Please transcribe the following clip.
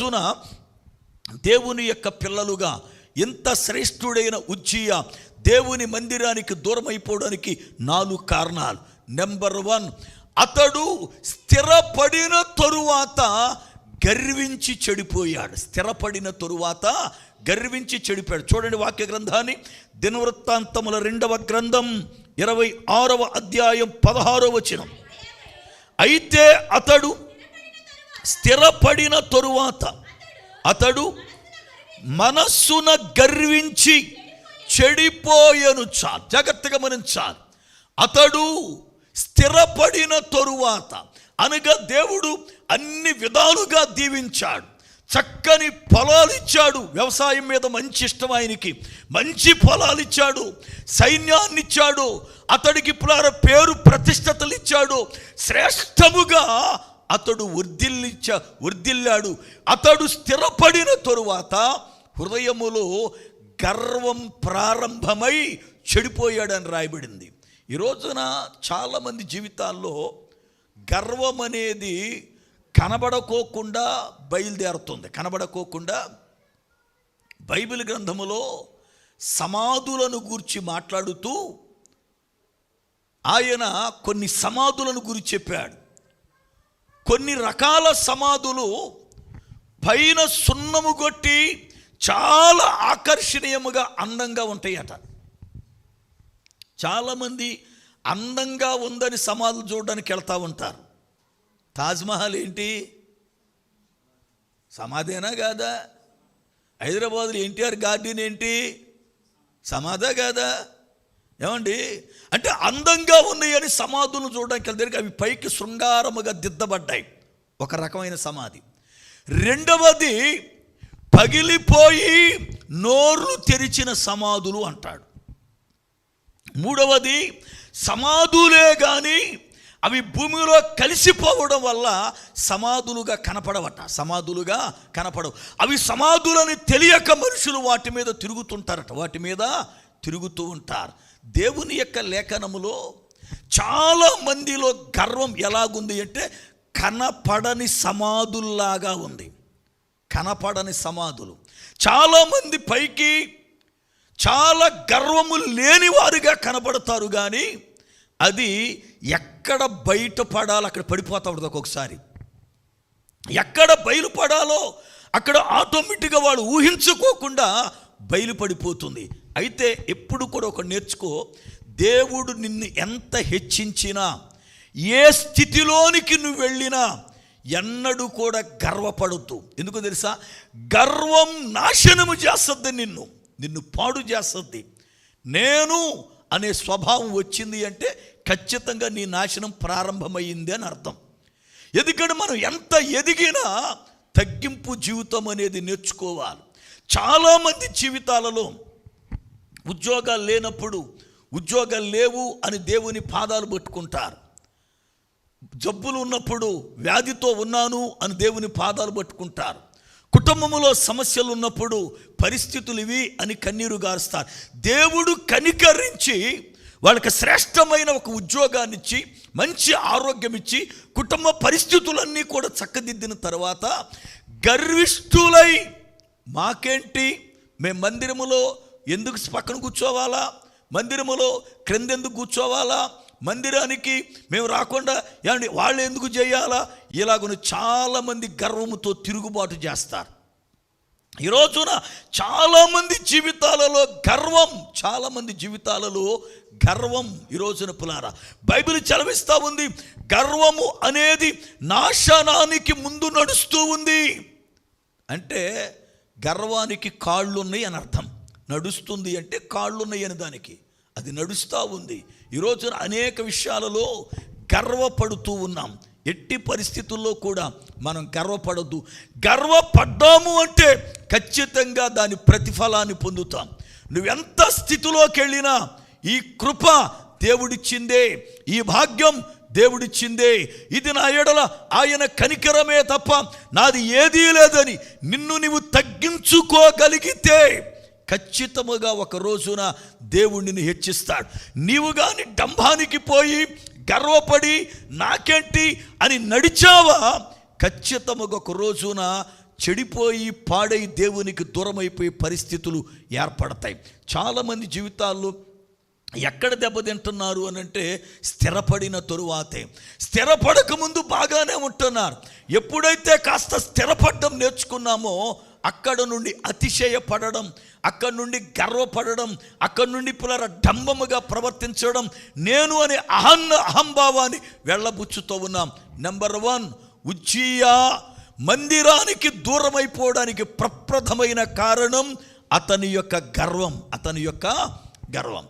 రోజున దేవుని యొక్క పిల్లలుగా ఎంత శ్రేష్ఠుడైన ఉజ్జియ దేవుని మందిరానికి దూరం అయిపోవడానికి నాలుగు కారణాలు. నెంబర్ వన్ అతడు స్థిరపడిన తరువాత గర్వించి చెడిపోయాడు. స్థిరపడిన తరువాత గర్వించి చెడిపోయాడు. చూడండి వాక్య గ్రంథాన్ని. దినవృత్తాంతముల రెండవ గ్రంథం ఇరవై ఆరవ అధ్యాయం పదహారవ వచనం. అయితే అతడు స్థిరపడిన తరువాత అతడు మనస్సున గర్వించి చెడిపోయను చాలు. జాగ్రత్తగా మనం గమనించాలి. అతడు స్థిరపడిన తరువాత అనగా దేవుడు అన్ని విధాలుగా దీవించాడు. చక్కని పొలాలు ఇచ్చాడు. వ్యవసాయం మీద మంచి ఇష్టం ఆయనకి. మంచి పొలాలు ఇచ్చాడు. సైన్యాన్ని ఇచ్చాడు. అతడికి ఇప్పుడు పేరు ప్రతిష్టతలు ఇచ్చాడు. శ్రేష్టముగా అతడు వర్ధిల్లిచ్చ వర్ధిల్లాడు అతడు స్థిరపడిన తరువాత హృదయములో గర్వం ప్రారంభమై చెడిపోయాడని రాయబడింది. ఈ రోజున చాలామంది జీవితాల్లో గర్వం అనేది కనబడకోకుండా బయలుదేరుతుంది. కనబడకోకుండా బైబిల్ గ్రంథములో సమాధులను గూర్చి మాట్లాడుతూ ఆయన కొన్ని సమాధులను గురించి చెప్పాడు. కొన్ని రకాల సమాధులు పైన సున్నము కొట్టి చాలా ఆకర్షణీయముగా అందంగా ఉంటాయట. చాలామంది అందంగా ఉందని సమాధులు చూడడానికి వెళ్తూ ఉంటారు. తాజ్మహల్ ఏంటి? సమాధేనా కాదా? హైదరాబాద్లో ఎన్టీఆర్ గార్డెన్ ఏంటి? సమాధా కాదా? ఏమండి? అంటే అందంగా ఉన్నాయని సమాధులను చూడడానికి వెళ్ళి అవి పైకి శృంగారముగా దిద్దబడ్డాయి. ఒక రకమైన సమాధి. రెండవది పగిలిపోయి నోర్లు తెరిచిన సమాధులు అంటాడు. మూడవది సమాధులే కానీ అవి భూమిలో కలిసిపోవడం వల్ల సమాధులుగా కనపడవట. సమాధులుగా కనపడవు. అవి సమాధులని తెలియక మనుషులు వాటి మీద తిరుగుతుంటారట. వాటి మీద తిరుగుతూ ఉంటారు. దేవుని యొక్క లేఖనములో చాలా మందిలో గర్వం ఎలాగుంది అంటే కనపడని సమాధుల్లాగా ఉంది. కనపడని సమాధులు. చాలామంది పైకి చాలా గర్వము లేని వారుగా కానీ అది ఎక్కడ బయటపడాలో అక్కడ పడిపోతా ఉంటుంది ఒక్కొక్కసారి. ఎక్కడ బయలుపడాలో అక్కడ ఆటోమేటిక్గా వాడు ఊహించుకోకుండా బయలుపడిపోతుంది. అయితే ఎప్పుడు కూడా ఒక నేర్చుకో దేవుడు నిన్ను ఎంత హెచ్చించినా ఏ స్థితిలోనికి నువ్వు వెళ్ళినా ఎన్నడూ కూడా గర్వపడద్దు. ఎందుకు తెలుసా? గర్వం నాశనము చేస్తుంది నిన్ను నిన్ను పాడు చేస్తుంది. నేను అనే స్వభావం వచ్చింది అంటే ఖచ్చితంగా నీ నాశనం ప్రారంభమైంది అని అర్థం. ఎందుకంటే మనం ఎంత ఎదిగినా తగ్గింపు జీవితం అనేది నేర్చుకోవాలి. చాలామంది జీవితాలలో ఉద్యోగాలు లేనప్పుడు ఉద్యోగాలు లేవు అని దేవుని పాదాలు పట్టుకుంటారు. జబ్బులు ఉన్నప్పుడు వ్యాధితో ఉన్నాను అని దేవుని పాదాలు పట్టుకుంటారు. కుటుంబంలో సమస్యలు ఉన్నప్పుడు పరిస్థితులు ఇవి అని కన్నీరు గారుస్తారు. దేవుడు కనికరించి వాళ్ళకి శ్రేష్టమైన ఒక ఉద్యోగాన్ని ఇచ్చి మంచి ఆరోగ్యం ఇచ్చి కుటుంబ పరిస్థితులన్నీ కూడా చక్కదిద్దిన తర్వాత గర్విష్ఠులై మాకేంటి? మేము మందిరములో ఎందుకు పక్కన కూర్చోవాలా? మందిరములో క్రిందెందుకు కూర్చోవాలా? మందిరానికి మేము రాకుండా ఏమండి వాళ్ళు ఎందుకు చేయాలా? ఇలాగను చాలామంది గర్వముతో తిరుగుబాటు చేస్తారు. ఈ రోజున చాలామంది జీవితాలలో గర్వం చాలామంది జీవితాలలో గర్వం ఈ రోజున పులారా. బైబిల్ చలవిస్తూ ఉంది గర్వము అనేది నాశనానికి ముందు నడుస్తూ ఉంది. అంటే గర్వానికి కాళ్ళు ఉన్నాయి అని అర్థం. నడుస్తుంది అంటే కాళ్ళున్నాయని దానికి. అది నడుస్తూ ఉంది. ఈరోజు అనేక విషయాలలో గర్వపడుతూ ఉన్నాం. ఎట్టి పరిస్థితుల్లో కూడా మనం గర్వపడద్దు. గర్వపడ్డాము అంటే ఖచ్చితంగా దాని ప్రతిఫలాన్ని పొందుతాం. నువ్వెంత స్థితిలోకి వెళ్ళినా ఈ కృప దేవుడిచ్చిందే ఈ భాగ్యం దేవుడిచ్చిందే. ఇది నా ఎడల ఆయన కనికరమే తప్ప నాది ఏదీ లేదని నిన్ను నీవు తగ్గించుకోగలిగితే ఖచ్చితముగా ఒక రోజున దేవుణ్ణిని హెచ్చిస్తాడు. నీవు కానీ డంభానికి పోయి గర్వపడి నాకేంటి అని నడిచావా? ఖచ్చితముగా ఒక రోజున చెడిపోయి పాడై దేవునికి దూరమైపోయే పరిస్థితులు ఏర్పడతాయి. చాలామంది జీవితాల్లో ఎక్కడ దెబ్బతింటున్నారు అని అంటే స్థిరపడిన తరువాతే. స్థిరపడక ముందు బాగానే ఉంటున్నారు. ఎప్పుడైతే కాస్త స్థిరపడడం నేర్చుకున్నామో అక్కడ నుండి అతిశయపడడం అక్కడ నుండి గర్వపడడం అక్కడ నుండి పునర డంబముగా ప్రవర్తించడం నేను అనే అహన్న అహంభావాన్ని వెళ్ళబుచ్చుతూ ఉన్నాం. నెంబర్ వన్ ఉజ్జియా మందిరానికి దూరమైపోవడానికి ప్రప్రథమైన కారణం అతని యొక్క గర్వం అతని యొక్క గర్వం.